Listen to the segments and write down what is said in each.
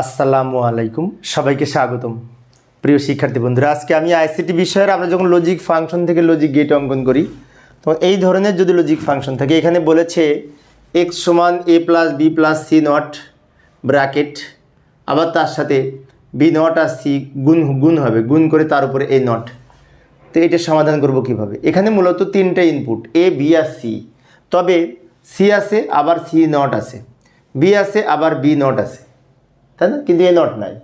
আসসালামু আলাইকুম। সবাইকে স্বাগতম। প্রিয় শিক্ষার্থী বন্ধুরা, আজকে আমি আইসিটি বিষয়ের আমরা যখন লজিক ফাংশন থেকে লজিক গেট অঙ্কন করি, তো এই ধরনের যদি লজিক ফাংশন থাকে, এখানে বলেছে এক্স সমান A plus B plus C not bracket আবার তার সাথে বি নট আর সি গুণ গুণ হবে, গুণ করে তার উপরে এ নট তো এটা সমাধান করব কীভাবে? এখানে মূলত তিনটে ইনপুট এ বি আর সি তবে সি আছে, আবার সি নট আছে। বি আছে, আবার বি নট আছে। তাই না? কিন্তু এ নট নাই।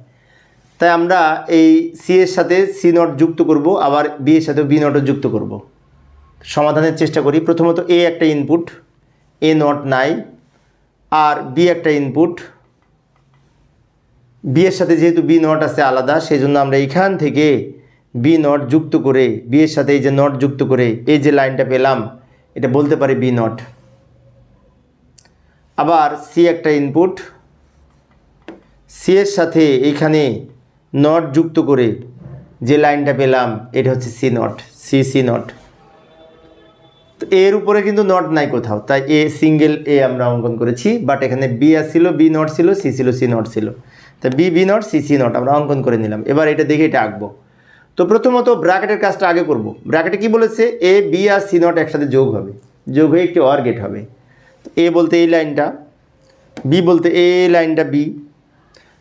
তাই আমরা এই সি এর সাথে সি নট যুক্ত করব, আবার বি এর সাথে বি নটও যুক্ত করব। সমাধানের চেষ্টা করি। প্রথমত এ একটা ইনপুট এ নট নাই, আর বি একটা ইনপুট বি এর সাথে যেহেতু বি নট আছে আলাদা সেই জন্য আমরা এইখান থেকে বি নট যুক্ত করে বি এর সাথে এই যে নট যুক্ত করে, এই যে লাইনটা পেলাম, এটা বলতে পারি বি নট আবার সি একটা ইনপুট সি এর সাথে এইখানে নট যুক্ত করে যে লাইনটা পেলাম, এটা হচ্ছে C not C C not তো এর উপরে কিন্তু নট নাই কোথাও। তাই এ সিঙ্গেল এ আমরা অঙ্কন করেছি বাট এখানে বি আর ছিল বি নট ছিল, সি ছিল, সি নট ছিল। তা B B not C C not আমরা অঙ্কন করে নিলাম। এবার এটা দেখে এটা আঁকবো। তো প্রথমত ব্র্যাকেটের কাজটা আগে করব। ব্র্যাকেটে কি বলেছে? এ, বি আর সি নট একসাথে যোগ হবে। যোগ হয়ে একটি অর গেট হবে। এ বলতে এই লাইনটা, বি বলতে এ লাইনটা বি।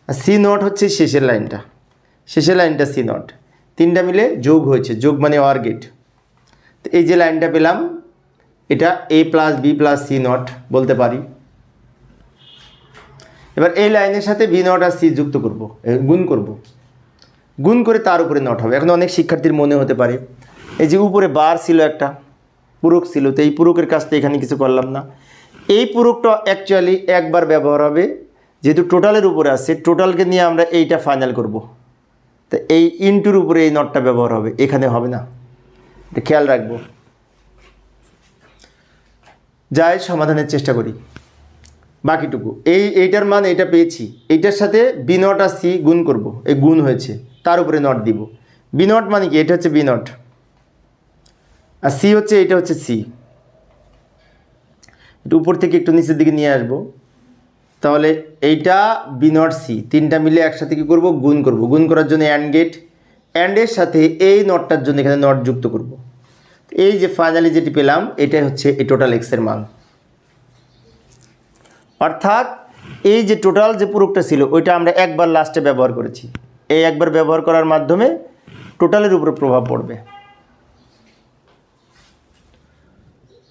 আর সি নট হচ্ছে শেষের লাইনটা। শেষের লাইনটা সি নট। তিনটা মিলে যোগ হয়েছে, যোগ মানে অর গেট তো এই যে লাইনটা পেলাম, এটা A plus B plus C not বলতে পারি। এবার এই লাইনের সাথে বি নট আর সি যুক্ত করব গুণ করব। গুণ করে তার উপরে নট হবে। এখন অনেক শিক্ষার্থীর মনে হতে পারে, এই যে উপরে বার ছিল একটা, পূরক ছিল, তো এই পূরকের কাজটা এখানে কিছু করলাম না। এই পূরকটা অ্যাকচুয়ালি একবার ব্যবহার হবে যেহেতু টোটালের উপরে আছে, টোটালকে নিয়ে আমরা এইটা ফাইনাল করব। তো এই ইনটুর উপরে এই নটটা ব্যবহার হবে, এখানে হবে না। এটা খেয়াল রাখব। যাই, সমাধানের চেষ্টা করি। বাকিটুকু, এই, এইটার মান এটা পেয়েছি। এইটার সাথে বি নট আর সি গুণ করব এই গুণ হয়েছে। তার উপরে নট দিব। বি নট মানে কি? এটা হচ্ছে বি নট আর সি হচ্ছে, এটা হচ্ছে সি একটু উপর থেকে একটু নিচের দিকে নিয়ে আসব। তাহলে এইটা বি নট সি তিনটা মিলে একসাথে কী করব? গুণ করব। গুণ করার জন্য অ্যান্ড গেট অ্যান্ডের সাথে এই নটটার জন্য এখানে নট যুক্ত করব। এই যে ফাইনালি যেটি পেলাম, এটাই হচ্ছে এই টোটাল এক্সের মান। অর্থাৎ এই যে টোটাল যে পুরোকটা ছিল, ওইটা আমরা একবার লাস্টে ব্যবহার করেছি। এই একবার ব্যবহার করার মাধ্যমে টোটালের উপরে প্রভাব পড়বে।